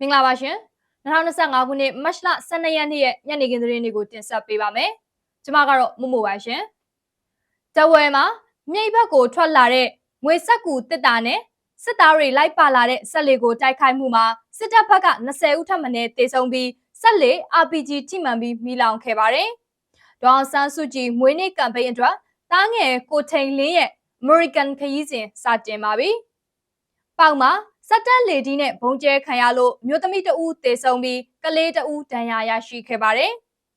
မင်္ဂလာပါရှင်2025ခုနှစ်မတ်လ12ရက်နေ့ရဲ့ညနေခင်းသတင်းတွေကိုတင်ဆက်ပေးပါမယ်ကျွန်မကတော့မမိုပါရှင်တဝယ်မှာမြိတ်ဘက်ကိုထွက်လာတဲ့ငွေဆက်ကူတစ်တာနဲ့စစ်သားတွေလိုက်ပါလာတဲ့ဆက်လေကိုတိုက်ခိုက်မှုမှာစစ်တပ်ဘက်က20ဦးထပ်မံတေဆုံးပြီးဆက်လေ RPG ထိမှန်ပြီးမိလောင်ခဲ့ပါတယ်ဒေါအောင်ဆန်းစုကြည်မွေးနေ့ကမ်ပိန်းအတွက်တားငယ်ကိုထိန်လင်းရဲ့ American ခရီးစဉ်စတင်ပါပြီပေါက်မှာ စက်တက်လေဒီနဲ့ဘုံကျဲခံရလို့မြို့သမီးတဦးသေဆုံးပြီးကလေးတဦးဒဏ်ရာရရှိခဲ့ပါတယ်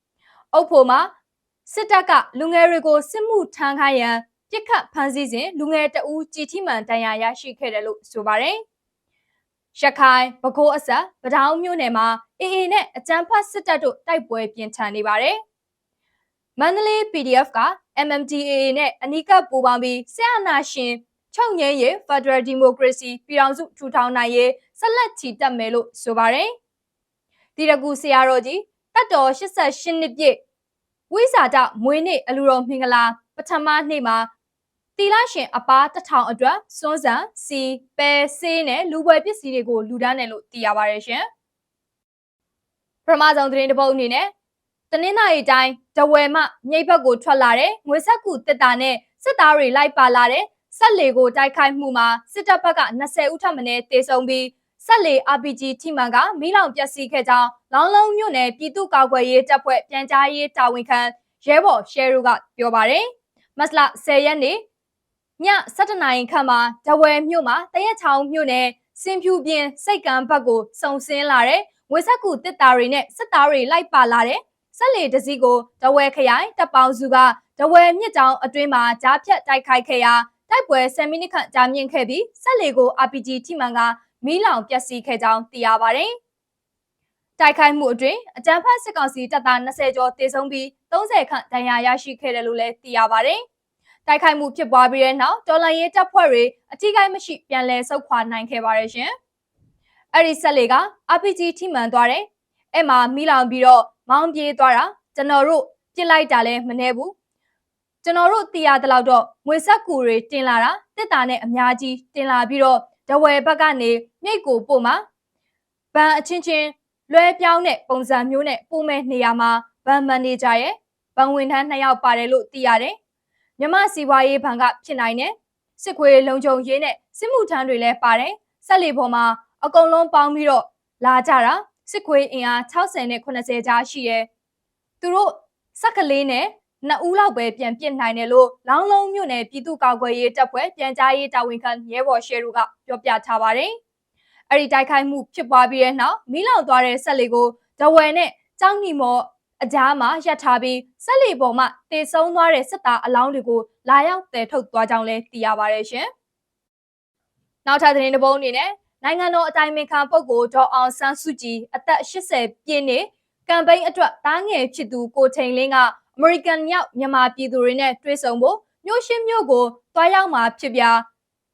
။အုပ်ဖို့မှာစစ်တပ်ကလူငယ်တွေကိုစစ်မှုထမ်းခိုင်းရန်ပြစ်ခတ်ဖမ်းဆီးစဉ်လူငယ်တဦးကြည်ထိမှန်ဒဏ်ရာရရှိခဲ့တယ်လို့ဆိုပါတယ်။ရခိုင်ပဲခူးအဆက်ပဒေါင်းမြို့နယ်မှာအေအေနဲ့အကြမ်းဖက်စစ်တပ်တို့တိုက်ပွဲပြင်းထန်နေပါတယ်။မန္တလေး PDF က MMDAA နဲ့အနီးကပ်ပူးပေါင်းပြီးဆရာနာရှင် ချုပ်ငြိမ်းရေး Federal Democracy ပြည်ထောင်စုထူထောင်နိုင်ရေးဆက်လက်ချီတက်မယ်လို့ဆိုပါတယ်။ဒီတကူဆရာတော်ကြီးတတ်တော်88နှစ်ပြည့်ဝိဇာတမွေးနေ့အလူတော်မင်္ဂလာပထမနေ့မှာတီလာရှင်အပားတထောင်အတွက်စွန်းစံစီပဲဆေးနဲ့လူပွဲပစ္စည်းတွေကိုလူဒန်းတယ်လို့သိရပါတယ်ရှင်။ပထမဆုံးသတင်းတစ်ပုဒ်အနေနဲ့တနင်္သာရီတိုင်းဒဝယ်မှမြိတ်ဘက်ကိုထွက်လာတဲ့ငွေဆက်ကူတစ်တာနဲ့စစ်သားတွေလိုက်ပါလာတဲ့ ဆက်လေကိုတိုက်ခိုက်မှုမှာစစ်တပ်ဘက်က20ဦးထပ်မံတေဆုံးပြီးဆက်လေ RPG ထိမှန်ကမီးလောင်ပျက်စီးခဲ့ကြောင်းလောင်းလုံးမြို့နယ်ပြည်သူ့ကာကွယ်ရေးတပ်ဖွဲ့ပြန်ကြားရေးတာဝန်ခံရဲဘော်ရှယ်ရူကပြောပါတယ်။မတ်လ10ရက်နေ့ည7:00နာရီခန့်မှာဒဝယ်မြို့မှာတရက်ချောင်းမြို့နယ်စင်ဖြူပြင်းစိတ်ကံဘက်ကိုစုံစင်းလာတဲ့ဝက်ဆက်ကူတစ်သားတွေနဲ့စစ်သားတွေလိုက်ပါလာတဲ့ဆက်လေတစည်းကိုဒဝယ်ခရိုင်တပ်ပေါင်းစုကဒဝယ်မြစ်တောင်အတွင်းမှာကြားဖြတ်တိုက်ခိုက်ခဲ့ရာ တိုက်ပွဲ10မိနစ်ခန့်ကြာမြင့်ခဲ့ပြီးဆက်လေကို RPG ထိမှန်ကမီးလောင်ပျက်စီးခဲ့ကြောင်းသိရပါတယ်။တိုက်ခိုက်မှုအတွင်းအကြမ်းဖက်စစ်ကောင်စီတပ်သား20ကျော်တေဆုံးပြီး30ခန့်ဒဏ်ရာရရှိခဲ့တယ်လို့လည်းသိရပါတယ်။တိုက်ခိုက်မှုဖြစ်ပွားပြီးတဲ့နောက်တော်လန်ရေးတပ်ဖွဲ့တွေအထိကိမရှိပြန်လည်ဆုတ်ခွာနိုင်ခဲ့ပါတယ်ရှင်။အဲ့ဒီဆက်လေက RPG ထိမှန်သွားတယ်။အဲ့မှာမီးလောင်ပြီးတော့မောင်းပြေးသွားတာကျွန်တော်တို့ပြစ်လိုက်တာလည်းမနှဲဘူး ကျွန်တော်တို့သိရတဲ့လောက်တော့ငွေဆက်ကူတွေတင်လာတာတစ်တာနဲ့အများကြီးတင်လာပြီးတော့ဒဝယ်ဘက်ကနေမြိတ်ကိုပို့မှာဘန်အချင်းချင်းလွဲပြောင်းတဲ့ပုံစံမျိုးနဲ့ပို့မဲ့နေရာမှာဘန်မန်နေဂျာရဲ့ဘန်ဝင်ထမ်းနှစ်ယောက်ပါတယ်လို့သိရတယ်မြမစီပွားရေးဘဏ်ကဖြစ်နိုင်တယ်စစ်ခွေလုံခြုံရေးနဲ့စစ်မှုထမ်းတွေလည်းပါတယ်ဆက်လီပေါ်မှာအကုန်လုံးပေါင်းပြီးတော့လာကြတာစစ်ခွေအင်အား60နဲ့80ကြားရှိရဲသူတို့စက်ကလေးနဲ့ နှစ်ဦးလောက်ပဲပြန်ပြစ်နိုင်တယ်လို့လောင်းလုံးမြို့နယ်ပြည်သူ့ကာကွယ်ရေးတပ်ဖွဲ့ပြန်ကြားရေးတာဝန်ခံရဲဘော်ရှယ်ရူကပြောပြထားပါတယ်။အဲ့ဒီတိုက်ခိုက်မှုဖြစ်ပွားပြီးတဲ့နောက်မီးလောင်သွားတဲ့ဆက်လေးကိုဒဝယ်နဲ့ကြောင်းနီမော်အကြားမှာရပ်ထားပြီးဆက်လီပေါ်မှာတေဆုံးသွားတဲ့စစ်သားအလောင်းတွေကိုလာရောက်တည်ထုတ်သွားကြောင်းလည်းသိရပါတယ်ရှင်။နောက်ထပ်သတင်းတစ်ပုဒ်အနေနဲ့နိုင်ငံတော်အတိုင်ပင်ခံပုဂ္ဂိုလ်ဒေါ်အောင်ဆန်းစုကြည်အသက်80ပြည့်နှစ်ကမ်ပိန်းအတွက်တားငယ်ဖြစ်သူကိုချိန်လင်းက အမေရိကန်ရောက်မြန်မာပြည်သူတွေနဲ့တွေ့ဆုံဖို့မြို့ရှင်းမြို့ကိုတွားရောက်မှာဖြစ်ပြ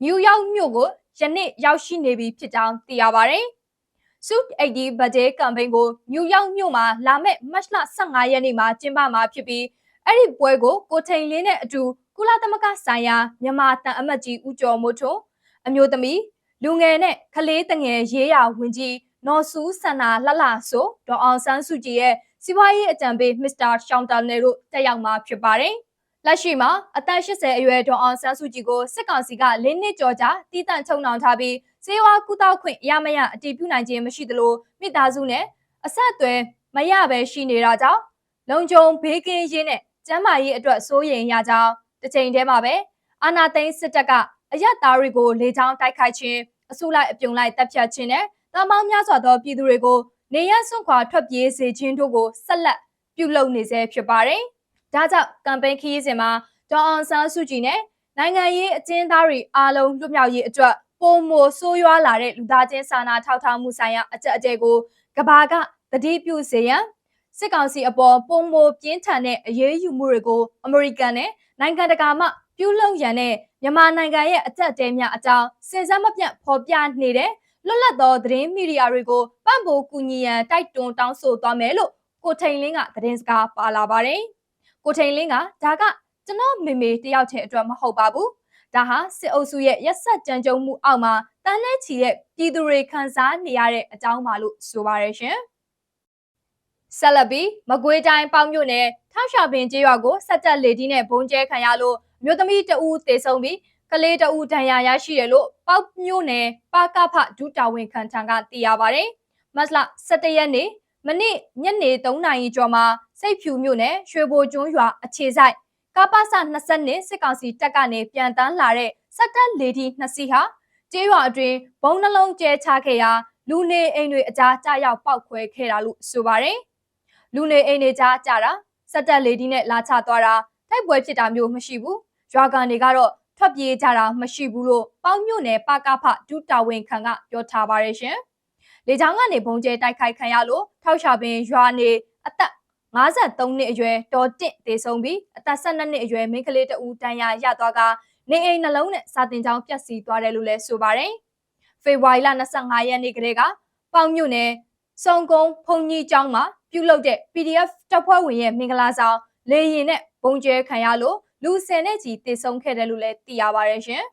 နယူးယောက်မြို့ကိုယနေ့ရောက်ရှိနေပြီဖြစ်ကြောင်းသိရပါတယ်။ Suit 80 Budget Campaign ကိုနယူးယောက်မြို့မှာလာမယ့်မတ်လ15ရက်နေ့မှာကျင်းပမှာဖြစ်ပြီးအဲ့ဒီပွဲကိုကိုထိန်လင်းနဲ့အတူကုလသမဂ္ဂဆိုင်ရာမြန်မာတန်အမတ်ကြီးဦးကျော်မိုးထွန်းအမျိုးသမီးလူငယ်နဲ့ကလေးတငယ်ရေးရာဝန်ကြီးနော်ဆူးဆန္နာလှလှဆိုဒေါအောင်ဆန်းစုကြည်ရဲ့ စီးပွားရေးအကြံပေးမစ္စတာရှောင်းတာနယ်တို့တက်ရောက်မှာဖြစ်ပါတယ်။လက်ရှိမှာအသက်80အရွယ်ဒေါအောင်ဆန်းစုကြည်ကိုစစ်ကောင်စီက၄နှစ်ကျော်ကြာတီးတန့်ချုံနှောင်ထားပြီးစေဝါကုသခွင့်ရမရအတည်ပြုနိုင်ခြင်းမရှိသလိုမိသားစုနဲ့အဆက်အသွယ်မရပဲရှိနေတာကြောင့်လုံခြုံဘေးကင်းရေးနဲ့ကျန်းမာရေးအတွက်စိုးရိမ်ရကြောင်းတစ်ချိန်တည်းမှာပဲအာနာသိန်းစစ်တပ်ကအယက်သားတွေကိုလေကြောင်းတိုက်ခိုက်ခြင်းအစုလိုက်အပြုံလိုက်တပ်ဖြတ်ခြင်းနဲ့တာမောင်းများစွာသောပြည်သူတွေကို နေရစွန့်ခွာထွက်ပြေးစေခြင်းတို့ကိုဆက်လက်ပြုလုပ်နေဆဲဖြစ်ပါတယ်။ဒါကြောင့်ကမ်ပိန်းခရီးစဉ်မှာဒေါ်အောင်ဆန်းစုကြည်နဲ့နိုင်ငံရေးအကျဉ်းသားတွေအားလုံးလွတ်မြောက်ရေးအတွက်ပုံမိုဆိုးရွားလာတဲ့လူသားချင်းစာနာထောက်ထားမှုဆိုင်ရာအကြက်အကျဲကိုကဘာကတတိပြုစေရန်စစ်ကောင်စီအပေါ်ပုံမိုပြင်းထန်တဲ့အရေးယူမှုတွေကိုအမေရိကန်နဲ့နိုင်ငံတကာမှပြုလုပ်ရန်နဲ့မြန်မာနိုင်ငံရဲ့အကြက်တဲများအကြောင်းစင်စမ်းမပြတ်ဖော်ပြနေတဲ့ လွတ်လပ်သောသတင်းမီဒီယာတွေကိုပံ့ပိုးကူညီရန်တိုက်တွန်းတောင်းဆိုသွားမယ်လို့ကိုထိန်လင်းကသတင်းစကားပါလာပါတယ်။ကိုထိန်လင်းကဒါကကျွန်တော်မေမေတယောက်ချင်းအတွက်မဟုတ်ပါဘူး။ဒါဟာစစ်အုပ်စုရဲ့ရက်ဆက်ကြမ်းကြုတ်မှုအောက်မှာတတန်းနဲ့ချီတဲ့ပြည်သူတွေခံစားနေရတဲ့အကြောင်းပါလို့ဆိုပါရရှင်။ဆက်လက်ပြီးမကွေးတိုင်းပေါင်းမြို့နယ်ထောက်ရှာပင်ကျေးရွာကိုစက်တက်လေဒီနဲ့ဘုံကျဲခံရလို့မြို့သမီးတဦးသေဆုံးပြီး ကလေးတဦးဒဏ်ရာရရှိတယ်လို့ပေါက်မြို့နယ်ပါကဖဒုတာဝန်ခံထံကသိရပါဗျ။မတ်လ17ရက်နေ့မနေ့ညနေ3နာရီကျော်မှာစိတ်ဖြူမြို့နယ်ရွှေဘိုကျွန်းရွာအခြေဆိုင်ကပ္ပစ20နှစ်စစ်ကောင်စီတပ်ကနေပြန်တန်းလာတဲ့စက်တက်လေဒီနှစ်စီးဟာကျေးရွာအတွင်းဘုံနှလုံးကျဲချခဲ့ရာလူနေအိမ်တွေအကြားကြားရောက်ပောက်ခွဲခဲ့တာလို့ဆိုပါတယ်။လူနေအိမ်တွေကြားကြတာစက်တက်လေဒီနဲ့လာချသွားတာတိုက်ပွဲဖြစ်တာမျိုးမရှိဘူး။ရွာကန်တွေကတော့ ထွက်ပြေးကြတာမရှိဘူးလို့ပေါင်းမြို့နယ်ပကဖဒုတာဝန်ခံကပြောထားပါတယ်ရှင်။လေကြောင်းကနေဘုံကျဲတိုက်ခိုက်ခံရလို့ထောက်ချပင်ရွာနေအသက်53နှစ်အရွယ်ဒေါ်တင့်တေဆုံးပြီးအသက်12နှစ်အရွယ်မိန်းကလေးတဦးတန်းရာရသွားကနေအိမ်နှလုံးနဲ့စာတင်ကြောင်းပြက်စီးသွားတယ်လို့လည်းဆိုပါတယ်။ဖေဖော်ဝါရီလ25ရက်နေ့ကလေးကပေါင်မြို့နယ်စုံကုန်းဖုန်ကြီးကျောင်းမှာပြုလုပ်တဲ့ PDF တပ်ဖွဲ့ဝင်ရဲ့မင်္ဂလာဆောင်လေရင်နဲ့ဘုံကျဲခံရလို့ လူဆယ်နဲ့ချီတေဆုံးခဲ့တယ်လို့လည်းသိရပါတယ်ရှင်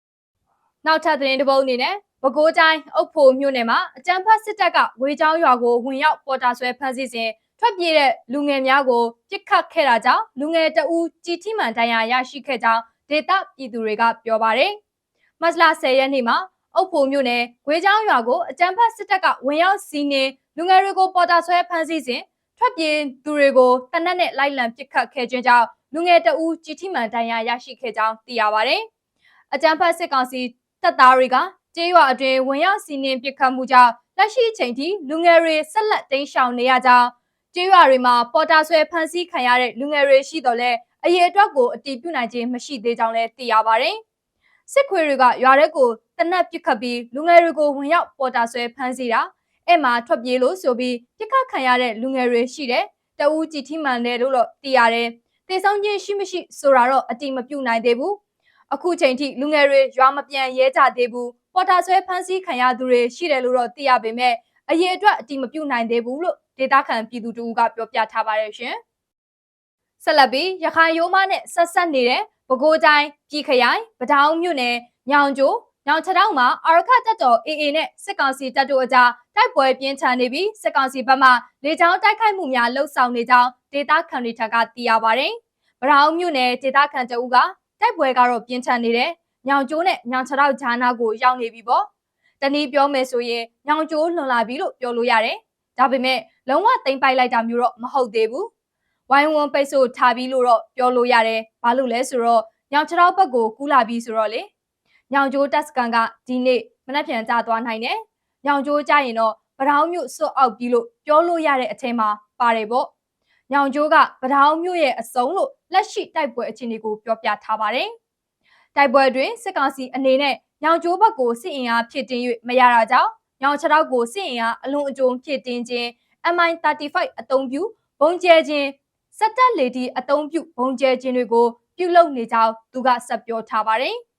။နောက်ထပ်သတင်းတစ်ပုဒ်အနေနဲ့ပဲခူးတိုင်းအုတ်ဖိုမြို့နယ်မှာအကြမ်းဖက်စစ်တပ်ကဝေချောင်းရွာကိုဝင်ရောက်ပေါ်တာဆွဲဖမ်းဆီးစဉ်ထွက်ပြေးတဲ့လူငယ်များကိုပြစ်ခတ်ခဲ့တာကြောင့်လူငယ်တအူးជីထိမှန်ဒဏ်ရာရရှိခဲ့ကြောင်းဒေသပြည်သူတွေကပြောပါတယ်။မတ်လ10ရက်နေ့မှာအုတ်ဖိုမြို့နယ်ဂွေးချောင်းရွာကိုအကြမ်းဖက်စစ်တပ်ကဝင်ရောက်စီးနင်းလူငယ်တွေကိုပေါ်တာဆွဲဖမ်းဆီးစဉ်ထွက်ပြေးသူတွေကိုတနက်နဲ့လိုက်လံပစ်ခတ်ခဲ့ခြင်းကြောင့် လူငယ်တအူးជីထိမှန်ဒဏ်ရာရရှိခဲ့ကြောင်းသိရပါတယ်။အကြမ်းဖက်စစ်ကောင်စီတပ်သားတွေကကျေးရွာအတွင်းဝင်ရောက်စီးနင်းပစ်ခတ်မှုကြောင့်လက်ရှိအချိန်ထိလူငယ်တွေဆက်လက်တိမ်းရှောင်နေရကြောင်းကျေးရွာတွေမှာပေါ်တာဆွဲဖမ်းဆီးခံရတဲ့လူငယ်တွေရှိတော့လဲအရေးအတွက်ကိုအတီးပြုနိုင်ခြင်းမရှိသေးကြောင်းလည်းသိရပါတယ်။စစ်ခွေတွေကရွာထဲကိုတနက်ပစ်ခတ်ပြီးလူငယ်တွေကိုဝင်ရောက်ပေါ်တာဆွဲဖမ်းဆီးတာအဲ့မှာထွက်ပြေးလို့ဆိုပြီးပြစ်ခတ်ခံရတဲ့လူငယ်တွေရှိတယ်။တအူးကြည်ထိမှန်တယ်လို့တော့သိရတယ်။ တေဆုံးခြင်းရှိမရှိဆိုတာတော့အတိမပြုနိုင်သေးဘူး။အခုချိန်ထိလူငယ်တွေရွာမပြန်ရဲကြသေးဘူး။ပေါ်တာဆွဲဖမ်းဆီးခံရသူတွေရှိတယ်လို့တော့သိရပေမဲ့အရေးအတွက်အတိမပြုနိုင်သေးဘူးလို့ဒေတာခန်ပြည်သူတို့ကပြောပြထားပါတယ်ရှင်။ဆက်လက်ပြီးရခိုင်ရိုးမနဲ့ဆက်ဆက်နေတဲ့ပဲခူးတိုင်းပြည်ခရိုင်ပဒေါင်းမြို့နယ်ညောင်ကျိုး ညောင်ချတောင်းမှာအာရခတပ်တော် AA နဲ့စစ်ကောင်စီတပ်တို့အကြားတိုက်ပွဲပြင်းထန်နေပြီးစစ်ကောင်စီဘက်မှလေကြောင်းတိုက်ခိုက်မှုများလှုပ်ဆောင်နေကြောင်းဒေတာခန်တွေထံကသိရပါတယ်။ပဒေါင်းမြို့နယ်ဒေတာခန်တအူးကတိုက်ပွဲကတော့ပြင်းထန်နေတယ်။ညောင်ကျိုးနဲ့ညောင်ချတောင်းဂျာနာကိုရောက်နေပြီပေါ့။တနည်းပြောမယ်ဆိုရင်ညောင်ကျိုးလွန်လာပြီလို့ပြောလို့ရတယ်။ဒါပေမဲ့လုံးဝတိမ့်ပိုက်လိုက်တာမျိုးတော့မဟုတ်သေးဘူး။ဝိုင်းဝန်းပိတ်ဆို့ထားပြီးလို့တော့ပြောလို့ရတယ်။ဘာလို့လဲဆိုတော့ညောင်ချတောင်းဘက်ကိုကူးလာပြီးဆိုတော့လေ ညောင်ကျိုးတက်စကန်ကဒီနေ့မနှက်ပြန်ကြသွားနိုင်တယ်။ညောင်ကျိုးကြရင်တော့ပထောင်မြို့စွတ်အောက်ပြီးလို့ပြောလို့ရတဲ့အထက်မှာပါတယ်ပေါ့။ညောင်ကျိုးကပထောင်မြို့ရဲ့အစုံလို့လက်ရှိတိုက်ပွဲအခြေအနေကိုပြောပြထားပါတယ်။တိုက်ပွဲတွင်စစ်ကောင်စီအနေနဲ့ညောင်ကျိုးဘက်ကိုစစ်အင်အားဖြစ်တင်၍မရတာကြောင့်ညောင်ချတောက်ကိုစစ်အင်အားအလွန်အကျွံဖြစ်တင်ခြင်း MI35 အသုံးပြုဘုံကျဲခြင်းစက်တက်လေဒီအသုံးပြုဘုံကျဲခြင်းတွေကိုပြုလုပ်နေကြောင်းသူကဆက်ပြောထားပါတယ်။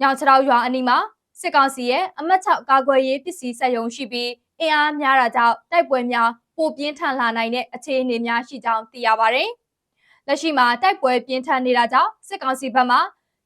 ညောင်ချတောက်ရွာအနီးမှာစစ်ကောင်စီရဲ့အမတ်6ကာကွယ်ရေးပစ္စည်းစက်ရုံရှိပြီးအင်အားများတာကြောင့်တိုက်ပွဲများပိုပြင်းထန်လာနိုင်တဲ့အခြေအနေများရှိကြောင်းသိရပါတယ်။လက်ရှိမှာတိုက်ပွဲပြင်းထန်နေတာကြောင့်စစ်ကောင်စီဘက်မှ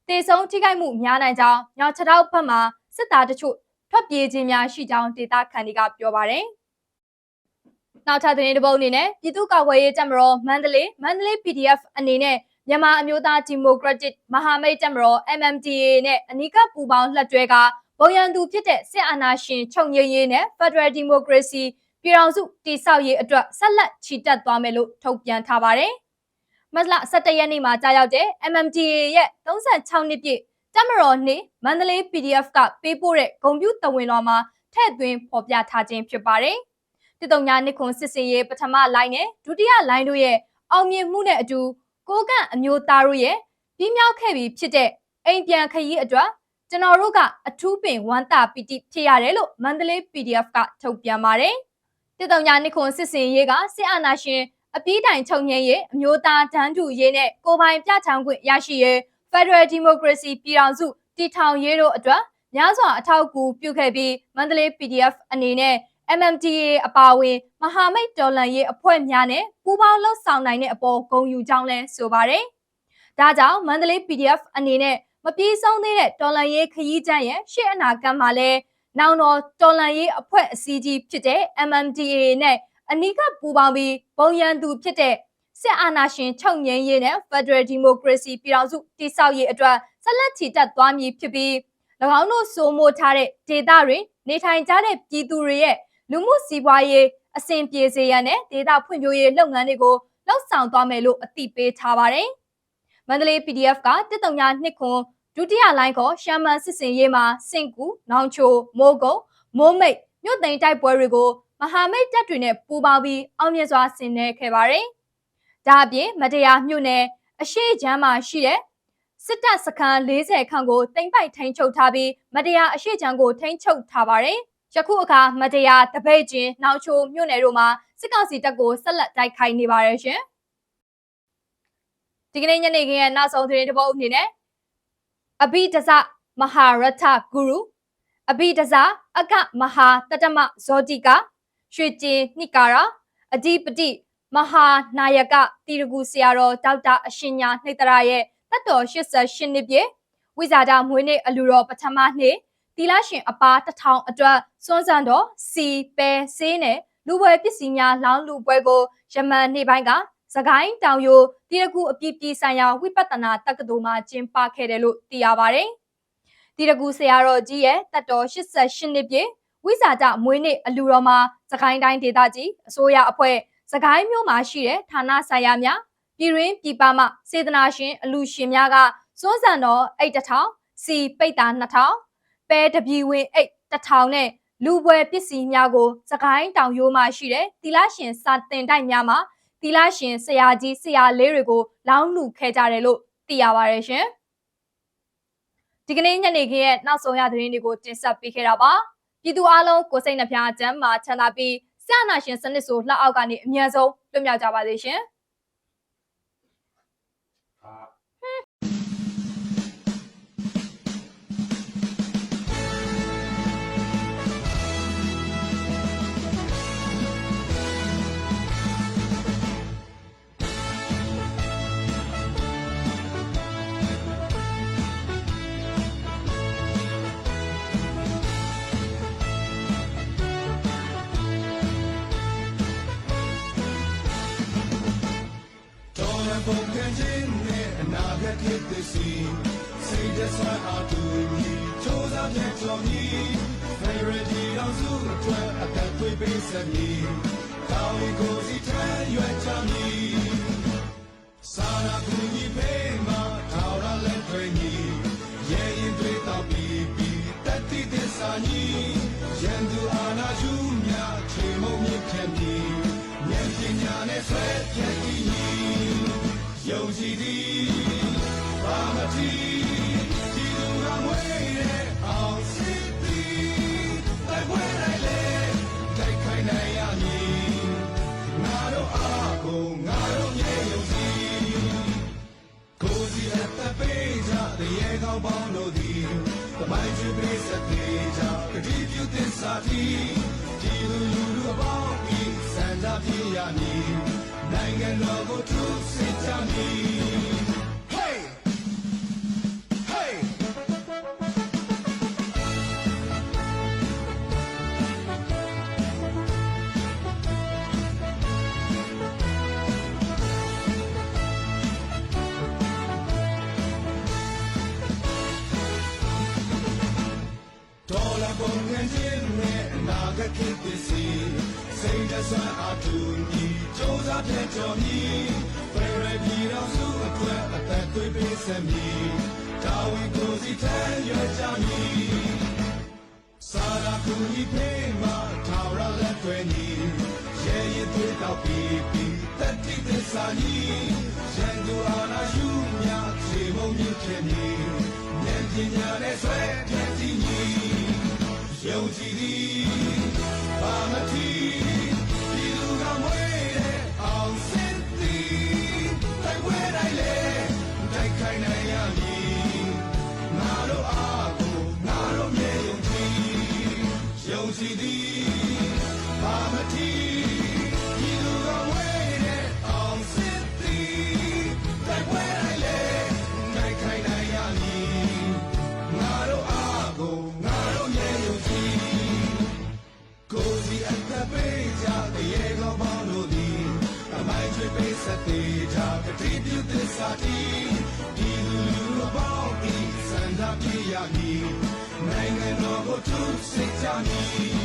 တေဆုံးထိခိုက်မှုများနိုင်ကြောင်းညောင်ချတောက်ဘက်မှစစ်သားတချို့ထွက်ပြေးခြင်းများရှိကြောင်းဒေတာခန်တွေကပြောပါတယ်။နောက်ထပ်သတင်းတစ်ပုဒ်အနေနဲ့ပြည်သူ့ကာကွယ်ရေးတပ်မတော်မန္တလေးမန္တလေး PDF အနေနဲ့ မြန်မာအမျိုးသားဒီမိုကရက်တစ်မဟာမိတ်တပ်မတော် MMDA နဲ့အနီးကပ်ပူးပေါင်းလှည့်တွဲကဘုံရန်သူဖြစ်တဲ့စစ်အာဏာရှင်ချုပ်ငြိမ်းရေးနဲ့ Federal Democracy ပြည်ထောင်စုတည်ဆောက်ရေးအတွက်ဆက်လက်ချီတက်သွားမယ်လို့ထုတ်ပြန်ထားပါတယ်။မတ်လ17ရက်နေ့မှာကြာရောက်တဲ့ MMDA ရဲ့36နှစ်ပြည့်တက်မတော်နေ့မန္တလေး PDF ကပေးပို့တဲ့ဂုံပြူတဝင်တော်မှာထည့်သွင်းဖော်ပြထားခြင်းဖြစ်ပါတယ်။တစ်တုံညာနှစ်ခွန်စစ်စင်ရေးပထမလိုင်းနဲ့ဒုတိယလိုင်းတို့ရဲ့အောင်မြင်မှုနဲ့အတူ ကိုကန့်အမျိုးသားတို့ရဲ့ပြီးမြောက်ခဲ့ပြီးဖြစ်တဲ့အိမ်ပြန်ခရီးအတွက်ကျွန်တော်တို့ကအထူးပင်ဝမ်းတာပီတိဖြစ်ရတယ်လို့မန္တလေး PDF ကထုတ်ပြန်ပါတယ်။တစ်တုံညာနှစ်ခွန်စစ်စင်ရေးကစစ်အာဏာရှင်အပြီးတိုင်ချုပ်ငြိမ်းရေးအမျိုးသားတန်းတူရေးနဲ့ကိုပိုင်ပြချောင်းခွင့်ရရှိရေး Federal Democracy ပြည်ထောင်စုတည်ထောင်ရေးတို့အတွက်များစွာအထောက်အကူပြုခဲ့ပြီးမန္တလေး PDF အနေနဲ့ MMDA အပါအဝင်မဟာမိတ်တော်လှန်ရေးအဖွဲ့များနဲ့ပူးပေါင်းလှုပ်ဆောင်နိုင်တဲ့အပေါ်ဂုဏ်ယူကြောင်းလဲဆိုပါတယ်။ဒါကြောင့်မန္တလေး PDF အနေနဲ့မပြေဆုံးသေးတဲ့တော်လန်ရေးခရီးကျန်းရဲ့ရှေ့အနာဂတ်မှာလည်းနောင်တော်တော်လန်ရေးအဖွဲ့အစည်းကြီးဖြစ်တဲ့ MMDA နဲ့အနီးကပ်ပူးပေါင်းပြီးပုံရန်သူဖြစ်တဲ့စစ်အာဏာရှင်ချုပ်ငြိမ်းရေးနဲ့ Federal Democracy ပြည်ထောင်စုတည်ဆောက်ရေးအတွက်ဆက်လက်ချီတက်သွားမည်ဖြစ်ပြီး၎င်းတို့စိုးမိုးထားတဲ့ဒေသတွင်နေထိုင်ကြတဲ့ပြည်သူတွေရဲ့ လူမှုစီးပွားရေးအဆင်ပြေစေရန်နဲ့ဒေသဖွံ့ဖြိုးရေးလုပ်ငန်းတွေကိုလှုပ်ဆောင်သွားမယ်လို့အသိပေးထားပါတယ်။မန္တလေး PDF ကတစ်တုံညာနှစ်ခွန်ဒုတိယလိုင်းခေါ်ရှမ်းမန်စစ်စင်ရေးမှာစင်ကူနောင်ချိုမိုးကုံမိုးမိတ်မြို့သိမ်းတိုက်ပွဲတွေကိုမဟာမိတ်တပ်တွေနဲ့ပူးပေါင်းပြီးအောင်မြင်စွာဆင်နွှဲခဲ့ပါတယ်။ဒါအပြင်မတရားမြို့နယ်အရှိချမ်းမှာရှိတဲ့စစ်တပ်စခန်း40ခန့်ကိုတင်ပိုက်ထိန်းချုပ်ထားပြီးမတရားအရှိချမ်းကိုထိန်းချုပ်ထားပါတယ်။ ယခုအခါမတရားတပိတ်ချင်းနောက်ချိုမြို့နယ်တို့မှာစစ်ကောင်စီတပ်ကိုဆက်လက်တိုက်ခိုက်နေပါတယ်ရှင်။ဒီကနေ့ညနေခင်းရဲ့နောက်ဆုံးသတင်းတစ်ပုဒ်အနေနဲ့အဘိဒဇမဟာရထဂုရုအဘိဒဇအကမဟာတတမဇောတိကရွှေကျင်နိကာရာအဓိပတိမဟာနာယကတီရဂူဆရာတော်ဒေါက်တာအရှင်ညာနှိတ္တရရဲ့တက်တော်88နှစ်ပြည့်ဝိဇာဒမွေးနေ့အလူတော်ပထမနေ့ တီလာရှင်အပါတထောင်အတွက်စွန်းစံတော်စီပဲဆေးနဲ့လူပွဲပစ္စည်းများလောင်းလူပွဲကိုယမန်နေ့ပိုင်းကစကိုင်းတောင်ယိုတီရကူအပြည့်ပြည့်ဆိုင်ရာဝိပဿနာတက္ကသိုလ်မှာကျင်းပခဲ့တယ်လို့သိရပါတယ်။တီရကူဆရာတော်ကြီးရဲ့တက်တော်88နှစ်ပြည့်ဝိဇာတမွေးနေ့အလူတော်မှာစကိုင်းတိုင်းဒေသကြီးအစိုးရအဖွဲ့စကိုင်းမြို့မှာရှိတဲ့ဌာနဆိုင်ရာများပြည်ရင်းပြည်ပမှစေတနာရှင်အလူရှင်များကစွန်းစံတော်အိတ်တထောင်စီပိတ်တာ2000 ပဲတပြီဝင်အိတ်တထောင်နဲ့လူပွဲပစ္စည်းများကိုစကိုင်းတောင်ရိုးမှာရှိတဲ့တီလာရှင်စာတင်တိုက်များမှာတီလာရှင်ဆရာကြီးဆရာလေးတွေကိုလောင်းလူခဲ့ကြတယ်လို့သိရပါတယ်ရှင်ဒီကနေ့ညနေခင်းရဲ့နောက်ဆုံးရသတင်းတွေကိုတင်ဆက်ပေးခဲ့တာပါပြည်သူအလုံးကိုစိတ်နှပြချမ်းမာချမ်းသာပြီးဆရာနာရှင်စနစ်ဆိုလက်အောက်ကနေအမြန်ဆုံးလွတ်မြောက်ကြပါစေရှင် ခံခြင်းနဲ့အနာဂတ်ဖြစ်သည်စီစိတ်တဆွမ်းအားတူညီချိုးစားတဲ့ကြော်မီဖေရဒီအောင်စုအတွက်အသက်သွေးပေးစမည်ကောင်းရီကိုစီထမ်းရွက်ချမည်စာနာကူညီပေးမှာထောက်ရလက်တွေညီရဲ့ရင်တွေတော့ပြီးပြီးတတိသစ္စာညီရန်သူအာနာယူမြချေမုံမြင့်ဖြတ်မည်ဉာဏ်ပညာနဲ့ဆွဲပြတ်တည် ညီယုံကြည်သည်ဘာမတိဒီလူကမွေးတဲ့အောင်စစ်သည်တိုက်ပွဲတိုင်းလေတိုက်ခိုင်းနိုင်ရမည်ငါတို့အားကိုငါတို့ရဲ့ယုံကြည်ကိုယ်စီအသက်ပေးကြတဲ့ရေကောင်းပေါင်းတို့သည်တမိုင်းချွေပေးစတဲ့ကြကတိပြုသစ္စာတီဒီလူလူလူအပေါင်းဤစံကြပြရမည်နိုင်ငံတော်ကိုထူးစစ်ကြမည် Hey! Hey! ဒေါ်လာပုံင န်းခြင်းနဲ့အနာဂတ်ဖြစ် သည်စီစိတ်တဆွမ်းအားတူညီစူးစမ်းတဲ့ကြော်မီဖရရပြည်တော်စုအတွက်အသက်သွေးပေးစမည်တာဝန်ကိုစီထမ်းရွက်ကြမည်စာရာကူညီပေးမှာထာဝရလက်တွေညီရဲရင်သွေးတော့ပြီးပြီးတတိသစ္စာညီရန်သူအာနာယူမြချေမုံမြင့်ခဲ့မည်ဉာဏ်ပညာနဲ့ဆွဲပြည့်တည်ညီယုံကြည်သည်ဘာမတိ သစ္စာတီဒီလူလူပေါင်းဤစန္ဒပြရမည်နိုင်ငံတော်ကိုသူစိတ်ချမည်